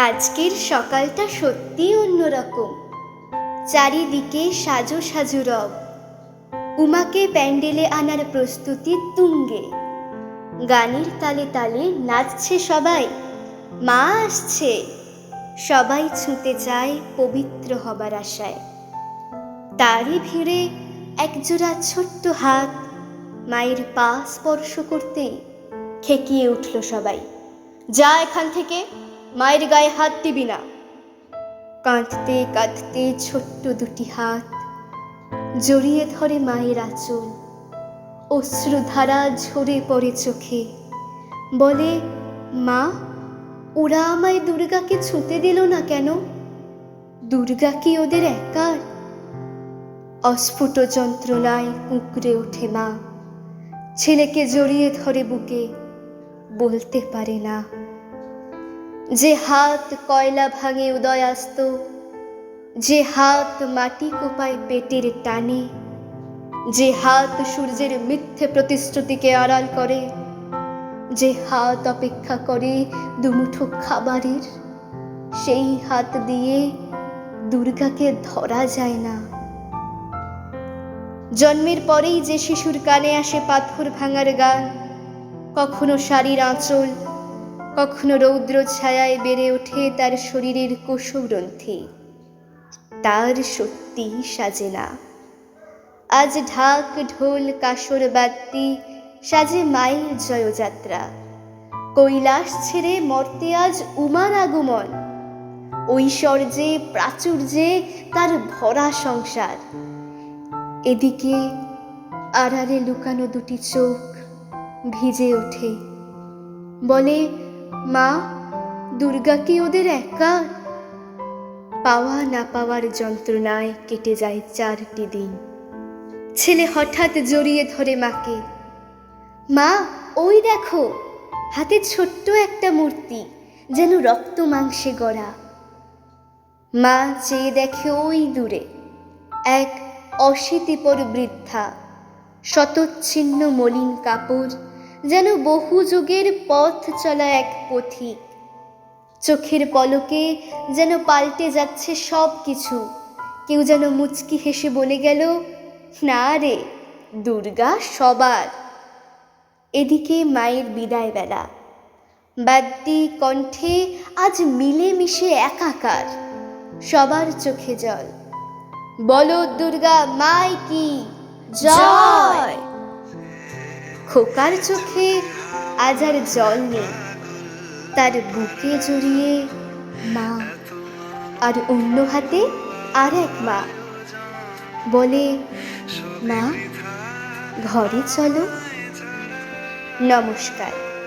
আজকের সকালটা সত্যিই অন্যরকম। চারিদিকে সাজো সাজু রব। উমাকে প্যান্ডেলে আনার প্রস্তুতি তুঙ্গে। গানের তালে তালে নাচছে সবাই। মা আসছে। সবাই ছুঁতে চায় পবিত্র হবার আশায়। তারই ভিড়ে একজোড়া ছোট্ট হাত মায়ের পা স্পর্শ করতেই খেকিয়ে উঠল সবাই। যা এখান থেকে। মায়ের গায়ে হাত দিবি না। কাঁদতে কাঁদতে ছোট্ট দুটি হাত জড়িয়ে ধরে মায়ের আঁচল। অশ্রুধারা ঝরে পড়ে চোখে। বলে, মা, ওরা আমায় দুর্গাকে ছুঁতে দিল না কেন? দুর্গা কি ওদের একার? অস্ফুট যন্ত্রণায় কুঁকড়ে ওঠে মা। ছেলেকে জড়িয়ে ধরে বুকে। বলতে পারে না। যে হাত কয়লা ভাঙে উদয় উদয়াস্ত, যে হাত মাটি কোপায় পেটের টানে, যে হাত সূর্যের মিথ্যে প্রতিশ্রুতিকে আড়াল করে, যে হাত অপেক্ষা করে দুমুঠো খাবারের, সেই হাত দিয়ে দুর্গাকে ধরা যায় না। জন্মের পরেই যে শিশুর কানে আসে পাথর ভাঙার গান, কখনো শাড়ির আঁচল কখনো রৌদ্র ছায়ায় বেড়ে ওঠে তার শরীরের কোষগ্রন্থি। তার সত্যি সাজে না। আজ ঢাক, ঢোল, কাসর বাদ্যি, সাজে মায়ের জয়যাত্রা। কৈলাস ছেড়ে মর্তে আজ উমার আগমন। ঐশ্বর্যে, প্রাচুর্যে তার ভরা সংসার। এদিকে আড়ালে লুকানো দুটি চোখ ভিজে ওঠে। বলে মা, দুর্গা কি ওদের একা? পাওয়া না পাওয়ার যন্ত্রণায় কেটে যায় চারটি দিন। ছেলে হঠাৎ জড়িয়ে ধরে মাকে। মা, ওই দেখো, হাতে ছোট্ট একটা মূর্তি যেন রক্ত মাংসে গড়া। মা চেয়ে দেখে ওই দূরে এক অশীতিপর বৃদ্ধা, শতচ্ছিন্ন মলিন কাপড় যেন বহু যুগের পথ চলা এক পথিক। চোখের পলকে যেন পাল্টে যাচ্ছে সব কিছু। কেউ যেন মুচকি হেসে বলে গেল, না রে, দুর্গা সবার। এদিকে মায়ের বিদায় বেলা বাদ্যি কণ্ঠে আজ মিলে মিশে একাকার, সবার চোখে জল। বলো, দুর্গা, মাই কি? জয় খোকার চোখে আজ আর জল নেই। তার বুকে জড়িয়ে মা আর অন্য হাতে আর এক মা। বলে, মা, ঘরে চলো। নমস্কার।